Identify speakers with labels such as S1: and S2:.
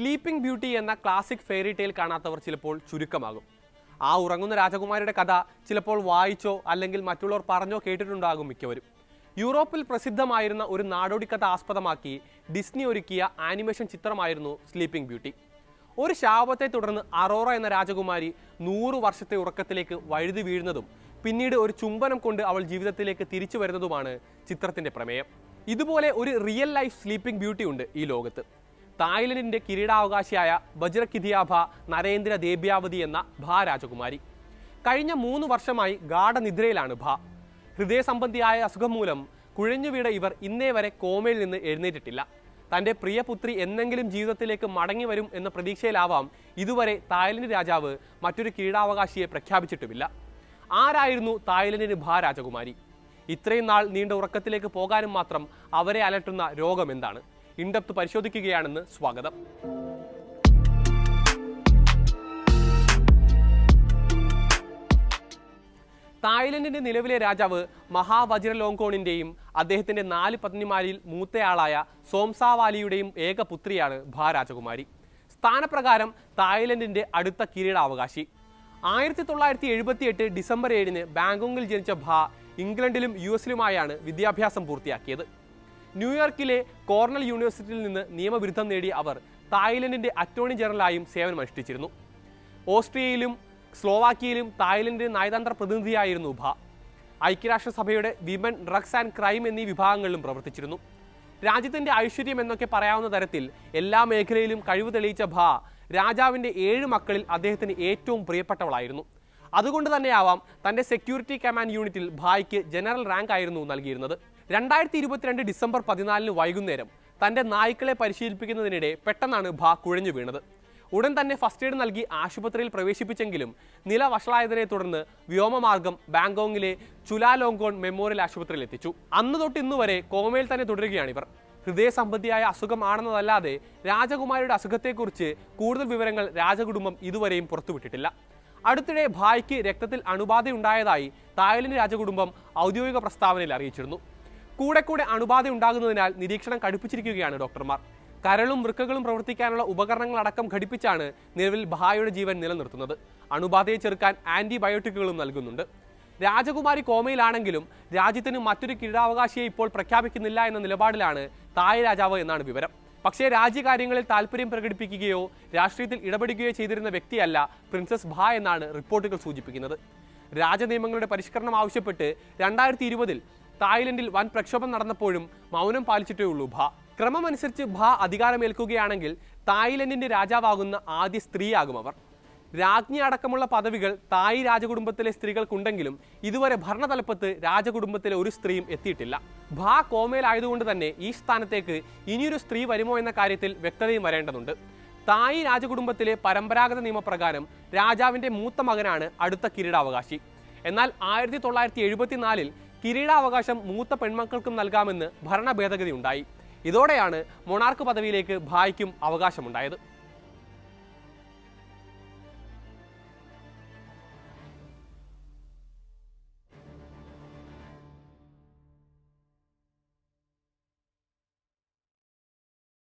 S1: Sleeping beauty എന്ന classic fairy tale കാണാത്തവർ ചിലപ്പോൾ ചുരുക്കമാകും. ആ ഉറങ്ങുന്ന രാജകുമാരിയുടെ കഥ ചിലപ്പോൾ വായിച്ചോ അല്ലെങ്കിൽ മറ്റുള്ളവർ പറഞ്ഞോ കേട്ടിട്ടുണ്ടാകും മിക്കവരും. യൂറോപ്പിൽ പ്രസിദ്ധമായിരുന്ന ഒരു നാടോടിക്കഥ ആസ്പദമാക്കി ഡിസ്നി ഒരുക്കിയ ആനിമേഷൻ ചിത്രമായിരുന്നു സ്ലീപ്പിംഗ് ബ്യൂട്ടി ഒരു ശാപത്തെ തുടർന്ന് അറോറ എന്ന രാജകുമാരി നൂറു വർഷത്തെ ഉറക്കത്തിലേക്ക് വഴുതി വീഴുന്നതും പിന്നീട് ഒരു ചുംബനം കൊണ്ട് അവൾ ജീവിതത്തിലേക്ക് തിരിച്ചു വരുന്നതുമാണ് ചിത്രത്തിന്റെ പ്രമേയം. ഇതുപോലെ ഒരു റിയൽ ലൈഫ് സ്ലീപ്പിംഗ് ബ്യൂട്ടി ഉണ്ട് ഈ ലോകത്ത്. തായ്ലൻഡിന്റെ കിരീടാവകാശിയായ ബജ്രകിതിയാഭ നരേന്ദ്ര ദേബ്യാവതി എന്ന ഭാ രാജകുമാരി. കഴിഞ്ഞ മൂന്ന് വർഷമായി ഗാഠനിദ്രയിലാണ് ഭ. ഹൃദയസംബന്ധിയായ അസുഖം മൂലം കുഴഞ്ഞുവീട ഇവർ ഇന്നേ വരെ കോമയിൽ നിന്ന് എഴുന്നേറ്റിട്ടില്ല. തന്റെ പ്രിയപുത്രി എന്നെങ്കിലും ജീവിതത്തിലേക്ക് മടങ്ങി വരും എന്ന പ്രതീക്ഷയിലാവാം ഇതുവരെ തായ്ലൻഡ് രാജാവ് മറ്റൊരു കിരീടാവകാശിയെ പ്രഖ്യാപിച്ചിട്ടുമില്ല. ആരായിരുന്നു തായ്ലൻഡിന് ഭാ രാജകുമാരി? ഇത്രയും നാൾ നീണ്ട ഉറക്കത്തിലേക്ക് പോകാനും മാത്രം അവരെ അലട്ടുന്ന രോഗം എന്താണ്? ഇൻഡപ്ത് പരിശോധിക്കുകയാണെന്ന് സ്വാഗതം. തായ്ലൻഡിന്റെ നിലവിലെ രാജാവ് മഹാവജ്ര മഹാവജ്രലോങ്കോണിന്റെയും അദ്ദേഹത്തിന്റെ നാല് പത്നിമാരിൽ മൂത്തയാളായ സോംസാവാലിയുടെയും ഏക പുത്രിയാണ് ഭാ രാജകുമാരി സ്ഥാനപ്രകാരം തായ്ലൻഡിന്റെ അടുത്ത കിരീടാവകാശി. ആയിരത്തി തൊള്ളായിരത്തി എഴുപത്തി എട്ട് ഡിസംബർ ഏഴിന് ബാങ്കോങ്ങിൽ ജനിച്ച ഭാ ഇംഗ്ലണ്ടിലും യു എസിലുമായാണ് വിദ്യാഭ്യാസം പൂർത്തിയാക്കിയത്. ന്യൂയോർക്കിലെ കോർണൽ യൂണിവേഴ്സിറ്റിയിൽ നിന്ന് നിയമബിരുദം നേടിയ അവർ തായ്ലൻഡിന്റെ അറ്റോർണി ജനറലായും സേവനമനുഷ്ഠിച്ചിരുന്നു ഓസ്ട്രിയയിലും സ്ലോവാക്കിയയിലും തായ്ലൻഡിന്റെ നയതന്ത്ര പ്രതിനിധിയായിരുന്നു ഭ. ഐക്യരാഷ്ട്രസഭയുടെ വിമൻ ഡ്രഗ്സ് ആൻഡ് ക്രൈം എന്നീ വിഭാഗങ്ങളിലും പ്രവർത്തിച്ചിരുന്നു. രാജ്യത്തിന്റെ ഐശ്വര്യം എന്നൊക്കെ പറയാവുന്ന തരത്തിൽ എല്ലാ മേഖലയിലും കഴിവ് തെളിയിച്ച ഭ രാജാവിന്റെ ഏഴ് മക്കളിൽ അദ്ദേഹത്തിന് ഏറ്റവും പ്രിയപ്പെട്ടവളായിരുന്നു. അതുകൊണ്ട് തന്നെയാവാം തന്റെ സെക്യൂരിറ്റി കമാൻഡ് യൂണിറ്റിൽ ഭായ്ക്ക് ജനറൽ റാങ്ക് ആയിരുന്നു നൽകിയിരുന്നത്. രണ്ടായിരത്തി ഇരുപത്തിരണ്ട് ഡിസംബർ പതിനാലിന് വൈകുന്നേരം തന്റെ നായ്ക്കളെ പരിശീലിപ്പിക്കുന്നതിനിടെ പെട്ടെന്നാണ് ഭാ കുഴഞ്ഞു വീണത്. ഉടൻ തന്നെ ഫസ്റ്റ് എയ്ഡ് നൽകി ആശുപത്രിയിൽ പ്രവേശിപ്പിച്ചെങ്കിലും നില വഷളായതിനെ തുടർന്ന് വ്യോമമാർഗം ബാങ്കോങ്ങിലെ ചുലാലോങ്കോൺ മെമ്മോറിയൽ ആശുപത്രിയിൽ എത്തിച്ചു. അന്ന് തൊട്ട് ഇന്ന് വരെ കോമയിൽ തന്നെ തുടരുകയാണിവർ ഹൃദയ സംബന്ധിയായ അസുഖമാണെന്നതല്ലാതെ രാജകുമാരിയുടെ അസുഖത്തെക്കുറിച്ച് കൂടുതൽ വിവരങ്ങൾ രാജകുടുംബം ഇതുവരെയും പുറത്തുവിട്ടിട്ടില്ല. അടുത്തിടെ ഭായ്ക്ക് രക്തത്തിൽ അണുബാധയുണ്ടായതായി തായ്ലൻഡ് രാജകുടുംബം ഔദ്യോഗിക പ്രസ്താവനയിൽ അറിയിച്ചിരുന്നു. കൂടെ കൂടെ അണുബാധ ഉണ്ടാകുന്നതിനാൽ നിരീക്ഷണം കടുപ്പിച്ചിരിക്കുകയാണ് ഡോക്ടർമാർ. കരളും വൃക്കകളും പ്രവർത്തിക്കാനുള്ള ഉപകരണങ്ങൾ അടക്കം ഘടിപ്പിച്ചാണ് നിലവിൽ ബഹായുടെ ജീവൻ നിലനിർത്തുന്നത്. അണുബാധയെ ചെറുക്കാൻ ആന്റിബയോട്ടിക്കുകളും നൽകുന്നുണ്ട്. രാജകുമാരി കോമയിലാണെങ്കിലും രാജ്യത്തിന് മറ്റൊരു കിരീടാവകാശിയെ ഇപ്പോൾ പ്രഖ്യാപിക്കുന്നില്ല എന്ന നിലപാടിലാണ് തായ് രാജാവ് എന്നാണ് വിവരം. പക്ഷേ രാജ്യകാര്യങ്ങളിൽ താല്പര്യം പ്രകടിപ്പിക്കുകയോ രാഷ്ട്രീയത്തിൽ ഇടപെടുകയോ ചെയ്തിരുന്ന വ്യക്തിയല്ല പ്രിൻസസ് ഭ എന്നാണ് റിപ്പോർട്ടുകൾ സൂചിപ്പിക്കുന്നത്. രാജനിയമങ്ങളുടെ പരിഷ്കരണം ആവശ്യപ്പെട്ട് രണ്ടായിരത്തി ഇരുപതിൽ തായ്ലൻഡിൽ വൻ പ്രക്ഷോഭം നടന്നപ്പോഴും മൗനം പാലിച്ചിട്ടേ ഉള്ളൂ ഭ. ക്രമമനുസരിച്ച് ഭ അധികാരമേൽക്കുകയാണെങ്കിൽ തായ്ലൻഡിന്റെ രാജാവാകുന്ന ആദ്യ സ്ത്രീയാകും അവർ. രാജ്ഞി അടക്കമുള്ള പദവികൾ തായ് രാജകുടുംബത്തിലെ സ്ത്രീകൾക്കുണ്ടെങ്കിലും ഇതുവരെ ഭരണതലപ്പത്ത് രാജകുടുംബത്തിലെ ഒരു സ്ത്രീയും എത്തിയിട്ടില്ല. ഭ കോമയിലായതുകൊണ്ട് തന്നെ ഈ സ്ഥാനത്തേക്ക് ഇനിയൊരു സ്ത്രീ വരുമോ എന്ന കാര്യത്തിൽ വ്യക്തതയും വരേണ്ടതുണ്ട്. തായ് രാജകുടുംബത്തിലെ പരമ്പരാഗത നിയമപ്രകാരം രാജാവിന്റെ മൂത്ത മകനാണ് അടുത്ത കിരീടാവകാശി. എന്നാൽ ആയിരത്തി തൊള്ളായിരത്തി എഴുപത്തിനാലിൽ കിരീടാവകാശം മൂത്ത പെൺമക്കൾക്കും നൽകാമെന്ന് ഭരണ ഭേദഗതി ഉണ്ടായി. ഇതോടെയാണ് മൊണാർക്ക് പദവിയിലേക്ക് ഭായ്ക്കും അവകാശമുണ്ടായത്.